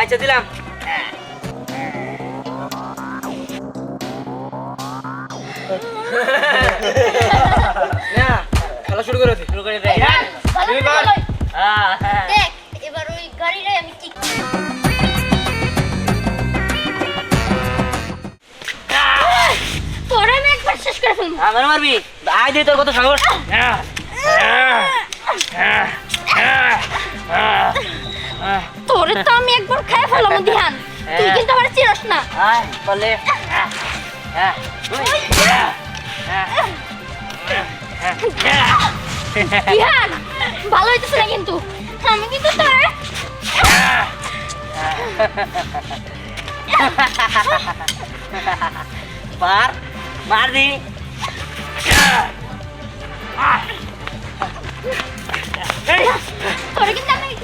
আচ্ছা। দিলাম। না খেলা শুরু করে শুরু করে। ভালোই। হ্যাঁ হ্যাঁ দেখ এবার ওই গাড়িটাই আমি ঠিক তোরে আমি একবার শেষ করে ফেলব। আমার মারবি। আয় দে তোর কত সাহস। তোরে তো আমি একবার খেয়ে ফেললাম ধ্যান তুই কিন্তু আমার চিরস না। বলে। ধ্যান ভালো হইতেছে না কিন্তু। আমি কিন্তু তোরে মার মার দি। তোরে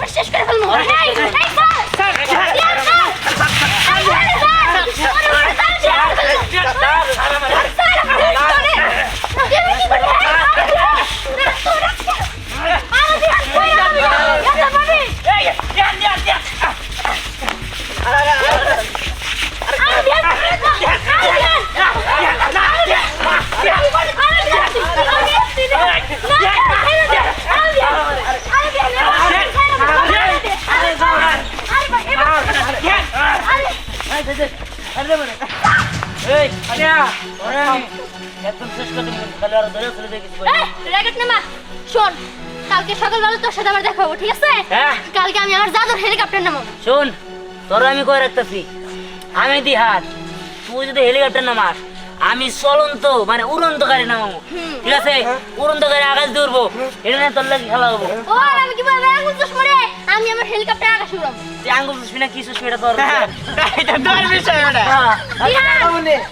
কিন্তু আমি একবার শেষ করে ফেলব আরে, এই, এই, শেষ করে- স্যার! ধ্যান, স্যার! এই, স্যার, স্যার! ওরে, ওরে, স্যার, শেষ করে ফেলব। স্যার, আমার তোরে! আমি কি করব? এই, স্যার, স্যার! তোরে! আরে, ধ্যান, কই যাবি? গেছে পাবি? আরে, শোন কালকে সকালবেলা তোর সাথে আমার দেখা হব ঠিক আছে? হ্যাঁ। কালকে আমি আমার হেলিকপ্টার নামাবো। শোন তোর আমি কয়ে রাখতেছি? আমি দিহাত তুই যদি হেলিকপ্টার নামাস আমি চলন্ত মানে উড়ন্ত গাড়ি নামাবো হুম। ঠিক আছে? উড়ন্ত গাড়ি আকাশ দৌড়বো এটা নিয়ে তোর লাগে খেলা হব। আমি কি বলব? চোষ করে আমি আমার হেলিকপ্টার আকাশে উড়াবো। তুই আঙ্গুল শুসবি না কি শুসবি এটা তোর? এটা তোর বিষয় ওটা হ্যাঁ।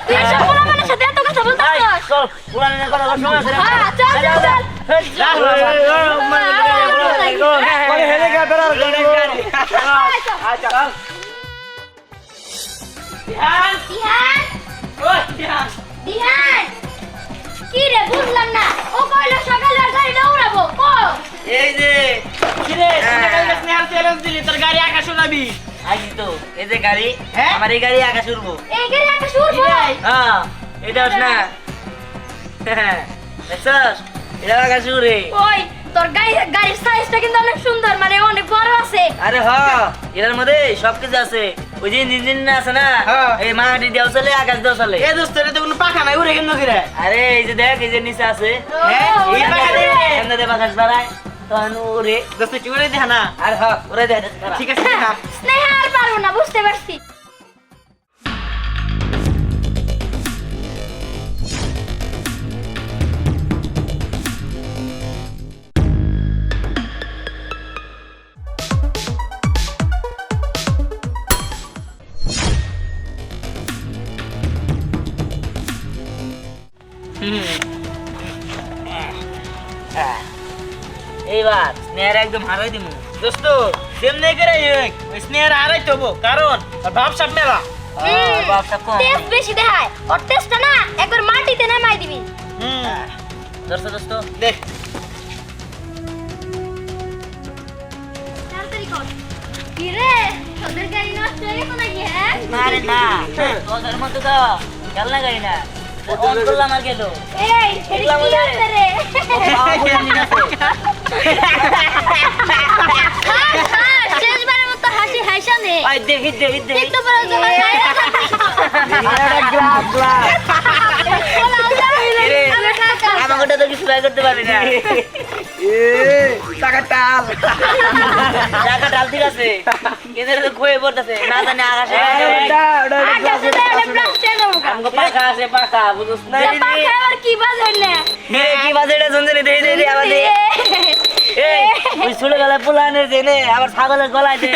তুই এসব পোলাপানের সাথে এত কথা বলতে পারছিস? চল পুরানের কথা সময় আছে হ্যাঁ, চল, চল। মানে হেলিকপ্টার আর গাড়ি। আচ্ছা। বিহান! কি রে বুঝলাম না। ও কইলো সকালে আর গাড়িটা উড়াবো ও এই যে কিরে তুই কালকে স্নেহার চ্যালেঞ্জ দিলি তোর গাড়ি আকাশ উড়াবি? আছি তো এই যে গাড়ি হ্যাঁ? আমার এই গাড়ি আকাশ উড়বো। এই গাড়ি আকাশে উড়বো? হ্যাঁ এটা না দেখছস? এটা আকাশ উড়ে। ওই তোর গাড়ি গাড়ির সাইজটা কিন্তু অনেক সুন্দর মানে অনেক বড় আছে। আরে হ মধ্যে সবকিছু আছে। ওই যে ইঞ্জিন আছে না। এই মাটি দেওয়া চলে আকাশ দেওয়া চলে। এ দোস্ত এটা তো কোনো পাখা নাই উড়ে কেন কিরে আরে এই যে দেখ এই যে নিচে আছে। হ্যাঁ, এই পাখা। দিয়ে। থেকে বাতাস বাড়ায় তখন উড়ে। দোস্ত দেখা না আর হ উড়ে দেয় ঠিক আছে দেখা। স্নেহা আর পারব না বুঝতে পারছি। এইবার স্নেহার একদম হারাই দিমু। দোস্ত তেমনি করে এই, ওই স্নেহার হারাই তবু কারণ ওর ভাব সাপ মেলা। আর বাপটা কম টেস্ট বেশি দেখায় ওর টেস্টটা না একবার মাটিতে নামাই দিবি। হুম দোস্ত দোস্ত দেখ তাড়াতাড়ি কর। কি রে তোদের গাড়ি নষ্ট হয়ে গেছে নাকি হ্যাঁ? না রে না। তোদের মধ্যে তো খেলনা গাড়ি না। দেখি দেখি দেখি। আমাকে ওটা তো কিছু করতে পারি না। টাকা টাল টাকা ডাল ঠিক আছে কিন্তু তো খুয়ে পড়তেছে না জানি আকাশে আমাকে পাখা আছে পাখা বুঝছ না কি বাজাইলে এ, কি বাজে এটা শুনতে নি দেই দেই দেই আবার দে এই ওই ছোট গলায় পোলানের জেনে আবার ছাগলের গলায় দে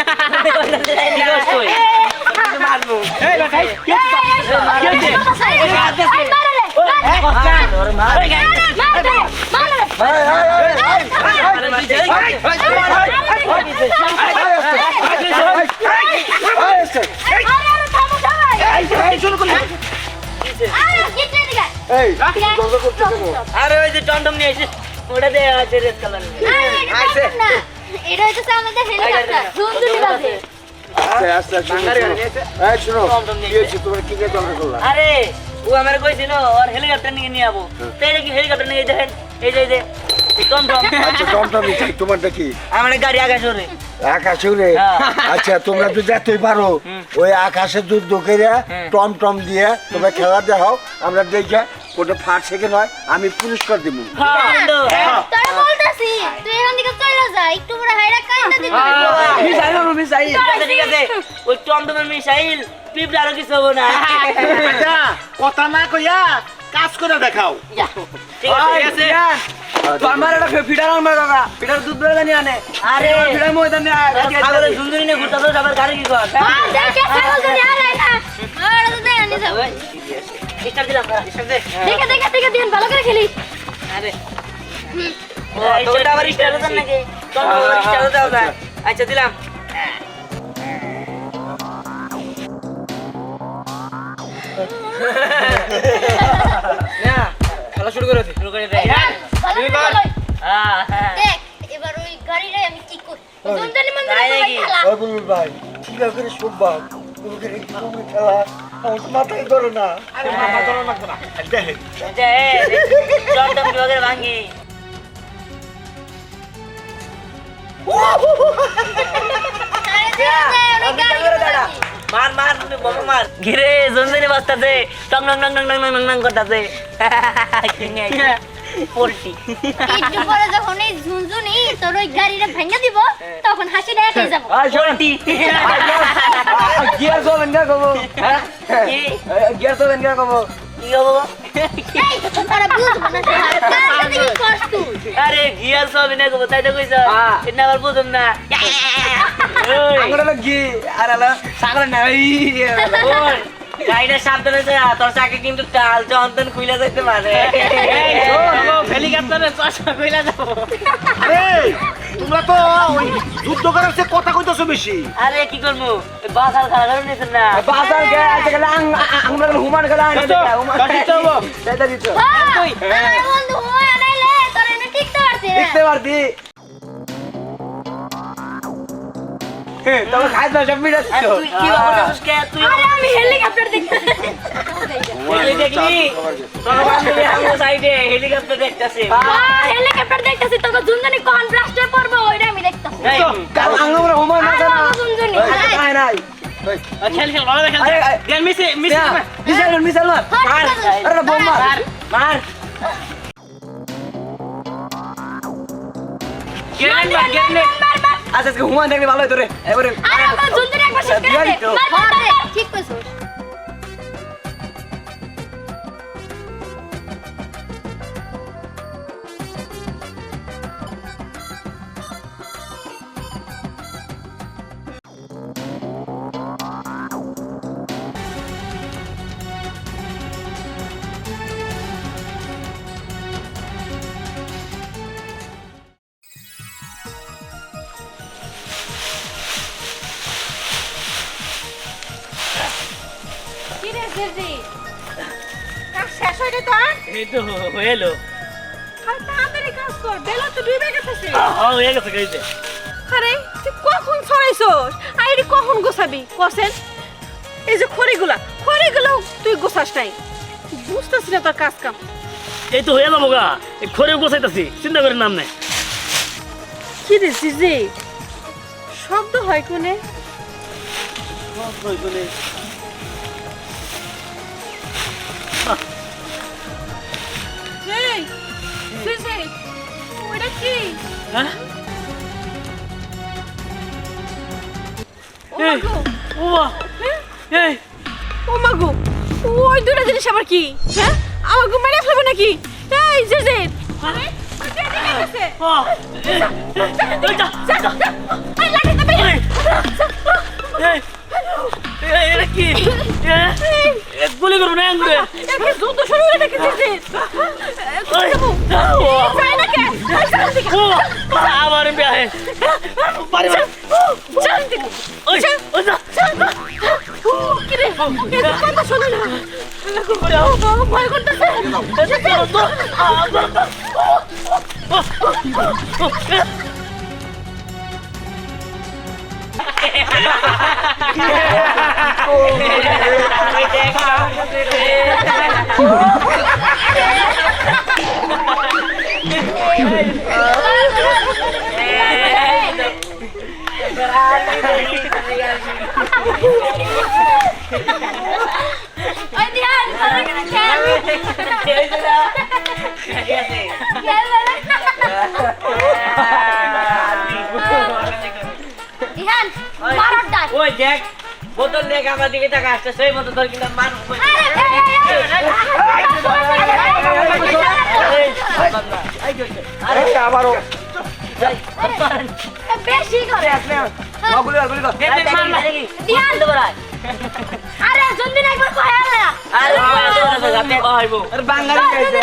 কি কষ্ট মারবো এই ভাই আরে ওই যে টমটম নিয়ে এসে ওটা দে আছে রেড কালার এটা হচ্ছে আমাদের হেলিকপ্টার ঝুনঝুনি বাজে আস্তে আস্তে এই শোনো কি হয়েছে তোমার কি করলা আরে ও আমার কইছিল ওর হেলিকপ্টার নিয়ে নিয়ে যাব হেলিকপ্টার নিয়ে দেখেন? এই যে এই যে এই টমটম আচ্ছা টমটম তোমারটা কি? আমার গাড়ি আকাশ ওরে আকাশে উড়ে হ্যাঁ। আচ্ছা তোমরা তো যেতেই পারো ওই আকাশে যুদ্ধ করে হ্যাঁ। টম টম দিয়ে তোমরা খেলা দেখাও আমরা দেখে ওটা ফার্স্ট সেকেন্ড হয় আমি পুরস্কার দিব। বন্ধু। তোরা বলতাছি এখান থেকে চলে যা। একটু ঠিক আছে, ঠিক আছে। ওই টমটমের মিসাইল পিঁপড়ে আরও কিছু হব না আচ্ছা, কথা না কইয়া কাজ করে দেখাও ঠিক ঠিক আছে আরে গাড়ি কি কর? দেখে ছাগল যদি আলাই না। আর তো দেন নি যাও। স্টার্ট দিলাম স্টার্ট দে। দেখে দেখে দেখে দিন ভালো করে খেলি। আরে। স্টার্ট আবার স্টার্ট হতো নাকি? আবার স্টার্ট হতে হবে আচ্ছা। দিলাম। খেলা শুরু করে দে শুরু করে দে হ্যাঁ হ্যাঁ। দেখ এবার ওই গাড়িটাই আমি ঠিক করি। ঝুনঝুনি মন্দিরে? খেলা। ওই বলুন ভাই ঠিক করে শুভবাম তুমি কি তুমি খেলা? আমার মাথায় ধরে না। আরে মাথা ধরো না। করা দেখে। আচ্ছা এ টমটম ভাঙি আরে দে দে গাড়ি মার মার বাবা মার। ঘিরে জনজনে বাস্তাছে টং টং টং টং টং টং টং করতেছে। পোল্ট্রি। একটু পরে যখন এই ঝুনঝুনি তোর ওই গাড়িটা ভেঙে দিব তখন হাসি যাব। গিয়ার চলেন গা কব কি? গা কব কি হব আরে গিয়ার সব এনে গো তাই তো কইছ। এটা আবার বুঝুম না। আঙ্গুর আর আলো সাগর না ওই, গাড়িটা সাবধানে যা তোর চাকে কিন্তু টাল চন্দন খুইলা যাইতে পারে হেলিকপ্টারে চশমা কইলা যাব আরে তোমরা তো ওই যুদ্ধ করার চেয়ে কথা কইতেছো বেশি আরে কি করব বাসাল খারাপ করে নিয়েছেন না বাজার গে আছে গেলে আং আমরা হুমান গেলে আং এটা হুমান দিতে হব দিতে হ্যাঁ আমার বন্ধু হয় আনাইলে তোরা এনে টিকতে পারছিস না দেখতে পারতি তবে খাই দাও সব মিলে আর তুই কি বাবা কে তুই আরে আমি হেলিকপ্টার দেখতে হেলি দেখলি তোর বান্ধবী আমার সাইডে হেলিকপ্টার দেখতাছে হ্যাঁ হেলিকপ্টার দেখতেছি তোকে ঝুনঝুনি কোন ব্লাস্টার পড়ব ওইটা আমি দেখতেছি কাল আমরা হুমান না আরে বাবা নাই নাই খেল খেল ভালো খেল আরে গেল মিসে মিসাইল মিসাইল মার মার আরে বোম মার মার মার মার গেলেন আচ্ছা আজকে হুমান দেখলে ভালো হতো রে। এবারে ঠিক আমার কি কাজ শেষ হইলে তো এই তো হয়ে এলো। আর তাড়াতাড়ি কাজ কর বেলা তো ডুবে গেছে। হ্যাঁ হয়ে গেছে। গাইতে আরে তুই কখন ছড়াইছস? আইডি কখন গোছাবি? কসেন। এই যে খড়িগুলা খড়িগুলো তুই গোছাস নাই। বুঝতেছি না তোর কাজ কাম। এই তো হয়ে যাব গা এই খড়ে গোছাইতাছি চিন্তা করে নাম নাই। কি রে জিজি? শব্দ হয় কোনে? এই কি? হ্যাঁ? ও মাগো ও এই। ও মাগো ওই দুটো জিনিস আবার কি? হ্যাঁ? আমাকে মেরে ফেলবে নাকি? এই গেছে এই যা যা এই এই। এই গুলি করব না আঙ্গুরে যুদ্ধ শুরু হয়ে নাকি জিজি ওই ও চাই না কে ও আবার বিয়ে পারে চল দিকে ওই ওই যা কি রে এত কথা শোনে না ভয় করতেছে ওই ওই দিহান ভালো করে খেল খেল দিহান মারার ডাক ওই দেখ বোতল দেখ আমার দিকে টাকা আসছে সেই মতো তোর কিন্তু মান আরে আবারও বেশি করে গুলি কর, গুলি কর। দিহান আরে জলদি একবার কয় আল্লাহ আপনি কইবো বাঙালি খাইছে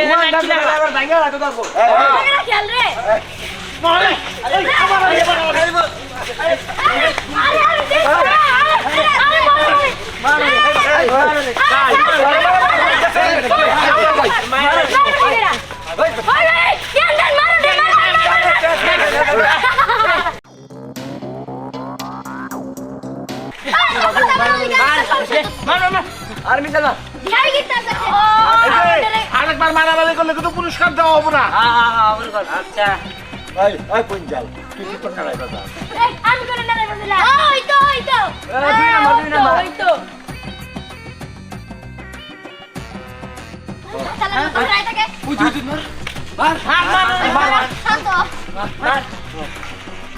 ঘুমান দাম দেখলে আবার ভাঙা রাখো খেল রে আরে আরে দেখ আরে আরে আর মিশাল না আরেকবার মারামারি করলে কিন্তু পুরস্কার দেওয়া হবে না। আচ্ছা। ওই ওই পুঞ্জাল তুই কি তোর কালাই বাজা আমি করে না বললা ওই তো ওই তো। দুই নাম্বার দুই নাম্বার। ওই তো। চালা তো রাইটাকে উই তুই তুই মার।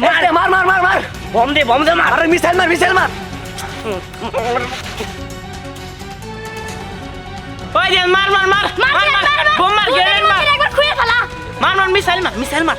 মার আরে মার মার মার মার বম দে বম দে মার আরে মিসাইল মার মিসাইল মার ওই দিন মার মার মার মার মার বোম মার গ্রেনেড মার একবার খুঁয়ে ফেলা মার মার মিসাইল মার মিসাইল মার